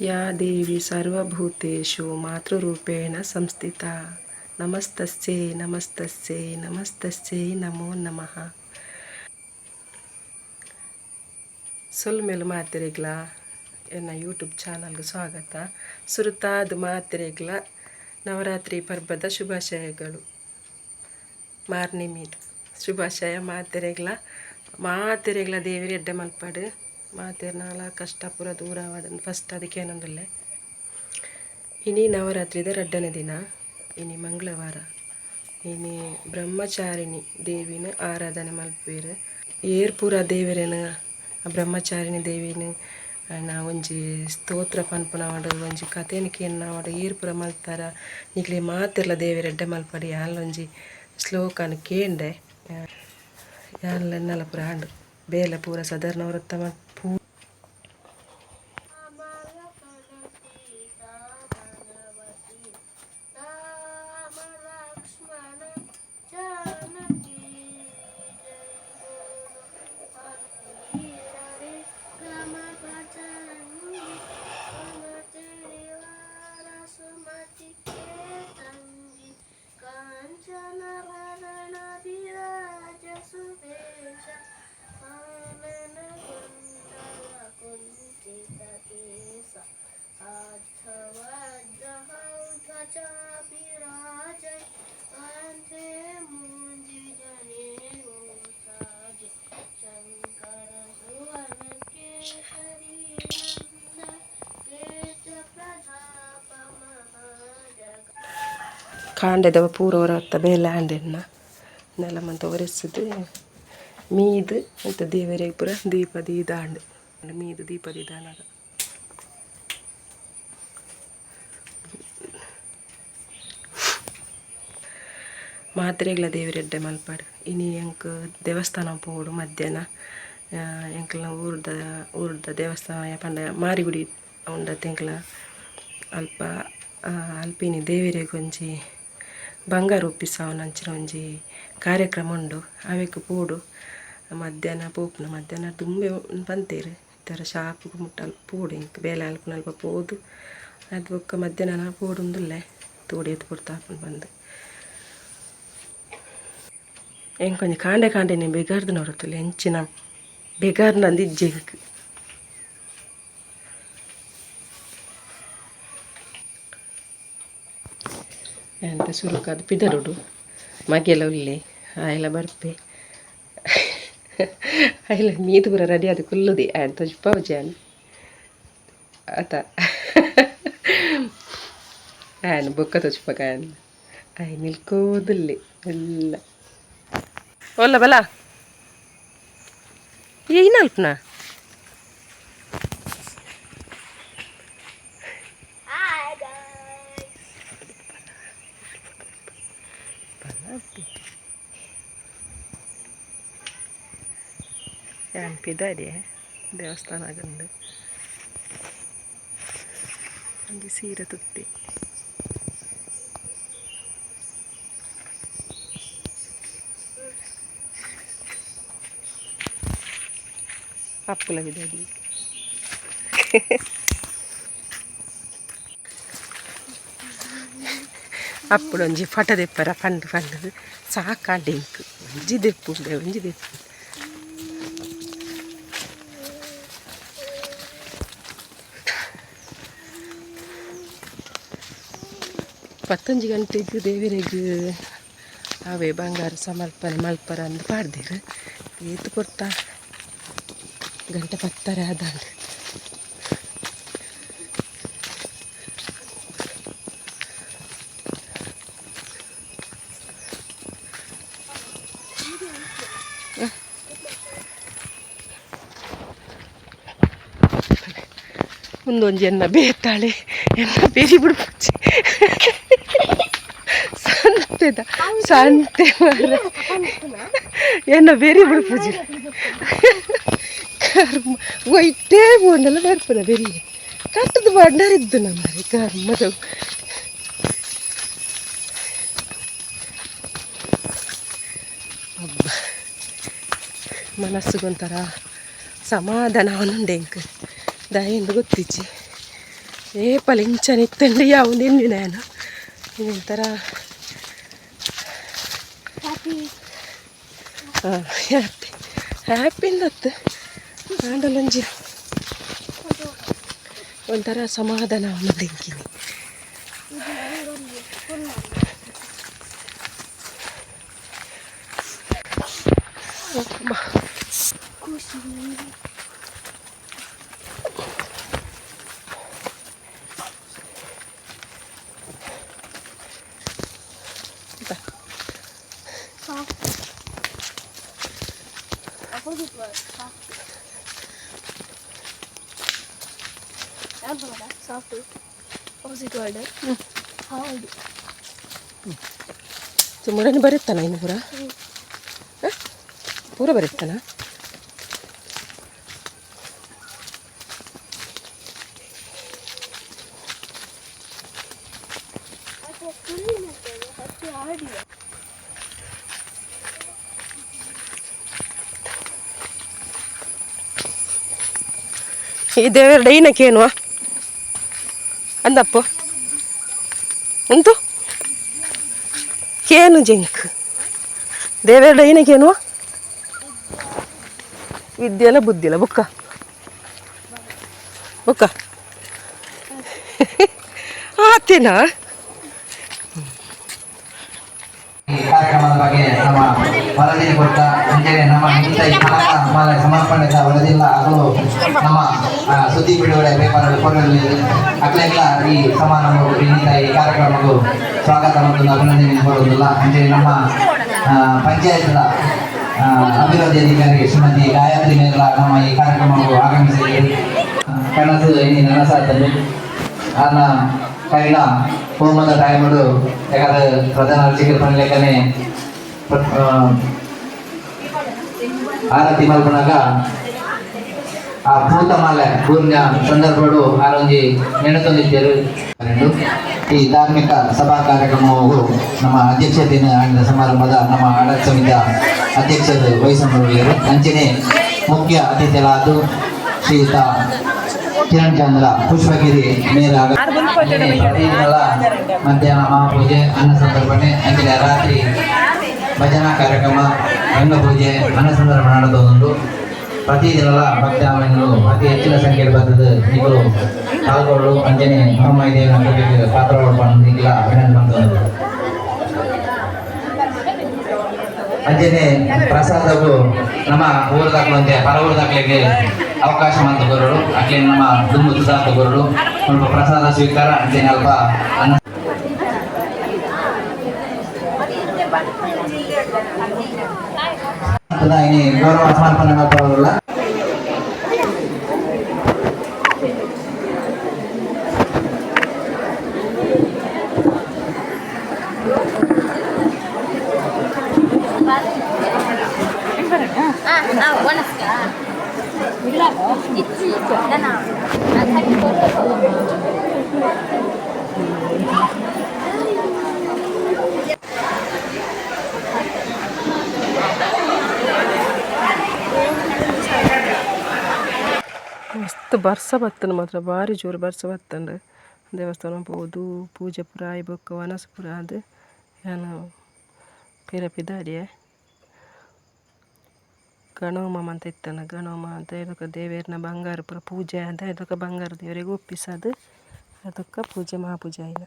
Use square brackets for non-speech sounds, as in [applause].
ಯಾ ದೇವಿ ಸರ್ವಭೂತೇಷು ಮಾತೃರೂಪೇಣ ಸಂಸ್ಥಿತ. ನಮಸ್ತಸ್ಯೇ ನಮಸ್ತಸ್ಯೇ ನಮಸ್ತಸ್ಯೇ ನಮೋ ನಮಃ. ಸುಲ್ಮೆಲು ಮಾತೆರೆಗ್ಲ ಎನ್ನ ಯೂಟ್ಯೂಬ್ ಚಾನಲ್ಗೆ ಸ್ವಾಗತ. ಸುರುತಾದ ಮಾತ್ರೆಗಳ ನವರಾತ್ರಿ ಪರ್ವದ ಶುಭಾಶಯಗಳು. ಮಾರ್ನಿಮೀಟ್ ಶುಭಾಶಯ ಮಾತೆರೆಗ್ಲ. ಮಾತೆರೆಗ್ಲ ದೇವಿರ ಎಡ್ಡೆ ಮಲ್ಪಡು. ಮಾತೆರ್ ನಾಲ ಕಷ್ಟ ಪೂರ ದೂರ ಆವಡನ್ನು ಫಸ್ಟ್ ಅದಕ್ಕೆ ಏನಂದಲ್ಲೇ ಇನಿ ನವರಾತ್ರಿದ ರಡ್ಡನೇ ದಿನ, ಇನಿ ಮಂಗಳವಾರ, ಇನಿ ಬ್ರಹ್ಮಚಾರಿಣಿ ದೇವಿನ ಆರಾಧನೆ ಮಲ್ಪೇರು ಏರ್ ಪೂರ ದೇವರೇನ ಬ್ರಹ್ಮಚಾರಿಣಿ ದೇವಿನ ನಾ ಒಂಜಿ ಸ್ತೋತ್ರ ಪನ್ಪುನವಡು ಒಂಜಿ ಕಥೆನ ನಾವು ಏರ್ ಪೂರ ಮಲ್ತಾರ. ನಿಕ್ಲೆ ದೇವಿ ರೆಡ್ಡ ಮಲ್ಪಡಿ ಒಂಜಿ ಶ್ಲೋಕನ ಕೇಂಡೆ ಯಾನ್ಲ ನಲಪುರ ಹಾಂಡು. ಬೇಲೆ ಪೂರ ಸಾಧಾರಣ ವೃತ್ತ ಪೂ ಲಕ್ಷ್ಮಣ ಕಾಂಡೆದವ ಪೂರ ಹೊರತ್ತ ಬೇಲೆ ಆಂಡೆನ್ನ ನೆಲ ಮಂತ ಒರೆಸಿದು. ಮೀದು ಅಂತ ದೇವರಿಗೆ ಪೂರ ದೀಪ ದೀದಾಂಡು ಮೀದು ದೀಪ ದೀದಾನಾಗ ಮಾತ್ರೆಗಳ ದೇವರೆಡ್ಡೆ ಮಲ್ಪಾಡು. ಇನಿ ಎಂಕ್ ದೇವಸ್ಥಾನ ಪೋಡು ಮಧ್ಯಾಹ್ನ ಎಂಕ್ಲ ಊರ್ದ ಊರ್ದ ದೇವಸ್ಥಾನ ಪಂಡ ಮಾರಿಗುಡಿ ಉಂಡತ್ ಎಂಕ್ಲ ಅಲ್ಪ ಅಲ್ಪಿನಿ ದೇವಿರೆಗ್ ಒಂಜಿ ಬಂಗಾರ ಒಪ್ಪಿಸವನಂಚಿನ ಒಂಜಿ ಕಾರ್ಯಕ್ರಮ ಉಂಡು. ಅವೆಕ್ ಪೋಡು, ಮಧ್ಯಾಹ್ನ ಪೋಪುನ ಮಧ್ಯಾಹ್ನ ದುಂಬೆ ಪಂತೇರು ಇತರ ಶಾಪ್ ಮುಟ್ಟಲ್ ಪೋಡು, ಇಂಕ್ ಬೇಲೆ ಅಲ್ಪನ ಅಲ್ಪ ಪೋದು. ಅದು ಬೊಕ್ಕ ಮಧ್ಯಾಹ್ನ ಪೋಡು ಉಂದುಲ್ಲೆ, ತೋಡಿ ಎತ್ತು ಕೊಡ್ತಾಪನ್ ಬಂದು. ಎಂಕೊಂಜಿ ಕಾಂಡೆ ಕಾಂಡೆನೆ ಬೆಗಾರ್ದು ನೋಡುತ್ತಲ್ಲ ಹೆಂಚಿನ ಬೆಗಾರ್ನ ಅಂದಿಜ್ಜೆ ಎಂತ ಸುರುಕಾದ ಪಿದರುಡು ಮಗೆಲ ಉಲ್ಲೆ ಆಯಲ ಬರ್ಪೆ ಆಯ್ಲ ಮೀದು ಪೂರ ರೆಡಿ ಅದು ಕುಲ್ಲುದೆ ಆಯ್ತು ತೊಜ್ ಪೌಜಾನ್ ಆತ ಆಯ್ನ ಬೊಕ್ಕ ತೊಜ್ಪಕ ಆಯ್ನ ಆಯ್ ನಿಲ್ಕೋದಿಲ್ಲೆ ಎಲ್ಲ ಒಲ್ಲ ಬಲ ಏನಲ್ಪನಾ Hi ಹ್ಯಾಂಪಿದು ಅದೇ ದೇವಸ್ಥಾನ ಆಗಂದು ಅಲ್ಲಿ ಸೀರೆ ತುತ್ತಿ ಅಪ್ಪಲಾಗಿದೆ ಅಲ್ಲಿ అప్పుడు వంజి ఫట తెప్పరా పండు పండు సాకాండి ఇంకు వంజి తెప్పు ఉండే వంజి తెప్పు ಪತ್ತೊಂಜಿ ಗಂಟೆಗೆ ದೇವರಿಗೆ ಅವೇ ಬಂಗಾರ ಸಮರ್ಪಣೆ ಮಲ್ಪರ എന്ന് ಪಾಡ್ದೇರು. ಏತು ಕೊಡ್ತ? ಗಂಟೆ ಪತ್ತರ ಆದಂಡು ಮುಂದೊಂಜಿ ಎನ್ನ ಬೇತಾಳೆ, ಎನ್ನ ಬೇರಿ ಬಿಡ್ಪುಚ್ಚಿ ಸಂತೆದ ಸಂತೆ ಮಾರ ಎನ್ನ ಬೇರಿ ಬಿಡ್ಪುಜಿ ಕರ್ಮ ಒಯ್ತೇ ಬೋಂಡಲ್ಲ ಬರ್ಪದ ಬೆರಿ ಕಟ್ಟದ ಬಣ್ಣರಿದ್ದು ನಮ್ಮ ಕರ್ಮದ. ಮನಸ್ಸಿಗೊಂಥರ ಸಮಾಧಾನ ಅವನುಂಡೆ ಇಂಕ್ ದಯೆಂದು ಗೊತ್ತಿಜ್ಜಿ. ಏ ಪಲಿಂಚನ ಯಾವ ಯಾವುದೇನು ನಾನು. ಇದೊಂಥರ ಹ್ಯಾಪಿ ಹಾಂ ಹ್ಯಾಪಿ ಹ್ಯಾಪಿಂದತ್ತು ಆಂಡಲೊಂಜಿ ಒಂಥರ ಸಮಾಧಾನ ಅವನದಿಂಕಿನಿ ಖುಷಿ ಸಾಫ್ಟ್ ವರ್ಡ್ ಸಾಫ್ಟ್ ಯಾವ್ದು ಬರೋದ ಸಾಫ್ಟ್ ಅಪೋಸಿಟ್ ವರ್ಡ್ ಹೌದು ಸುಮ್ಮನೆ ಬರುತ್ತಾನ ಇನ್ನು ಪೂರ? ಪೂರ ಬರುತ್ತಾನ ಈ ದೇವರ ಡೈನಕ್ಕೇನು ಅಂದಪ್ಪ. ಉಂಟು ಕೇನು ಜಿಂಕ್. ದೇವರ ಡೈನಕ್ಕೇನು ವಿದ್ಯೆಲ್ಲ ಬುದ್ಧಿಲ್ಲ ಬುಕ್ಕ. ಬುಕ್ಕ. [laughs] ಆತೇನಾ. ಕಾರ್ಯಕ್ರಮದ ಬಗ್ಗೆ ನಮ್ಮ ವರದಿ ಕೊಟ್ಟ ಅಂಜನೆ ನಮ್ಮ ಇಂಥ ಈ ಸಮರ್ಪಣೆ ವರದಿಲ್ಲ ಆಗಲು ನಮ್ಮ ಸುದ್ದಿ ಬಿಡುಗಡೆ ಪೇಪರ್ ಕೊರಲಿ ಅಕ್ಲೆಲ್ಲ ಈ ಸಮಾರಂಭ ಇನ್ನಿತ ಈ ಕಾರ್ಯಕ್ರಮಕ್ಕೂ ಸ್ವಾಗತ ಮತ್ತು ಅಭಿನಂದನೆ ಕೊಡುವುದಿಲ್ಲ ನಮ್ಮ ಪಂಚಾಯತ್ನ ಅಭಿವೃದ್ಧಿ ಅಧಿಕಾರಿ ಶ್ರೀಮತಿ ಗಾಯತ್ರಿ ಮೇಘಲ ನಮ್ಮ ಈ ಕಾರ್ಯಕ್ರಮಕ್ಕೂ ಆಗಮಿಸಿ ಕನಸು ಇನಿ ನನಸಾತಂದು ಅನ್ನ ಕೈನ ಹೋಮದ ಟೈಮಡು ಯಾಕಂದ್ರೆ ಪ್ರಧಾನ ಅರ್ಚಕರ ಆರತಿ ಮಲ್ಪನಾಗ ಆ ಭೂತಮಾಲೆ ಪೂರ್ಣ ಸಂದರ್ಭಗಳು ಆರೊಂಜಿ ನೆನೆತೊಂದಿದ್ದರು ಈ ಧಾರ್ಮಿಕ ಸಭಾ ಕಾರ್ಯಕ್ರಮವು ನಮ್ಮ ಅಧ್ಯಕ್ಷತೆಯನ್ನು ಆಡಿದ ಸಮಾರಂಭದ ನಮ್ಮ ಆಡಳಿತ ಸಮಿತಿಯ ಅಧ್ಯಕ್ಷರು ವಹಿಸಿಕೊಂಡಿದ್ದರು ಅಂಚನೆ ಮುಖ್ಯ ಅತಿಥಿಗಳಾದ ಶ್ರೀಯುತ ಕಿರಣ್ ಚಂದ್ರ ಪುಷ್ಪಗಿರಿ ಮೇರ ಮಧ್ಯಾಹ್ನ ಮಹಾಪೂಜೆ ಅನ್ನ ಸಂದರ್ಭನೆ ಅಂಚನೆ ರಾತ್ರಿ ಭಜನಾ ಕಾರ್ಯಕ್ರಮ ರಂಗಪೂಜೆ ಅನ್ನ ಸಂದರ್ಭ ನಡೆದೊಂದು ಪ್ರತಿದಿನದ ಭಕ್ತಾಮಣಿಗಳು ಅತಿ ಹೆಚ್ಚಿನ ಸಂಖ್ಯೆಯಲ್ಲಿ ಬಂದದ್ದು ನೀವು ಪಾಲ್ಗೊಳ್ಳು ಅಂಜನೆ ಮಹಾಮಾಯಿ ದೇವನ ನಂಬಿಕೆಗೆ ಪಾತ್ರವನ್ನು ಈಗಲ ಮಾಡ್ತದೆ ಅಂಜನೆ, ಪ್ರಸಾದವು ನಮ್ಮ ಊರದಾಗ್ಲಂತೆ ಹೊರ ಊರದಾಗ್ಲಿಗೆ ಅವಕಾಶ ಮಂತಗೋರರು ಅಕ್ಲೆ ನಮ್ಮ ದುಮ್ಮು ತಗೋರರು ಸ್ವಲ್ಪ ಪ್ರಸಾದ ಸ್ವೀಕಾರ, ಅಂಜನೆ ಅಲ್ಪ ಅನ್ನ ಇನಿ ಗೌರವ ಸಮರ್ಪಣೆ ಮಾಡ್ಕೊಳ್ಳೋಲ್ಲ ಮಸ್ತ್ ಬರ್ಸ ಬತ್ತನ ಮಾತ್ರ ಬಾರಿ ಜೋರು ಬರ್ಸ ಬತ್ತಂಡು ದೇವಸ್ಥಾನ ಪೋದು ಪೂಜೆ ಪುರ ಆಯ್ಬೇಕು ವನಸ ಪುರ, ಅದು ಏನು ಪಿರಪಿದಾಡಿಯೇ ಗಣೋಮ ಅಂತ ಇತ್ತನ ಗಣೋಮ ಅಂತ, ಇದಕ್ಕೆ ದೇವೇರ್ನ ಬಂಗಾರ ಪೂರ ಪೂಜೆ ಅಂತ, ಇದಕ್ಕೆ ಬಂಗಾರ ದೇವರಿಗೆ ಒಪ್ಪಿಸೋದು, ಅದಕ್ಕೆ ಪೂಜೆ ಮಹಾಪೂಜೆ ಆಯ್ನ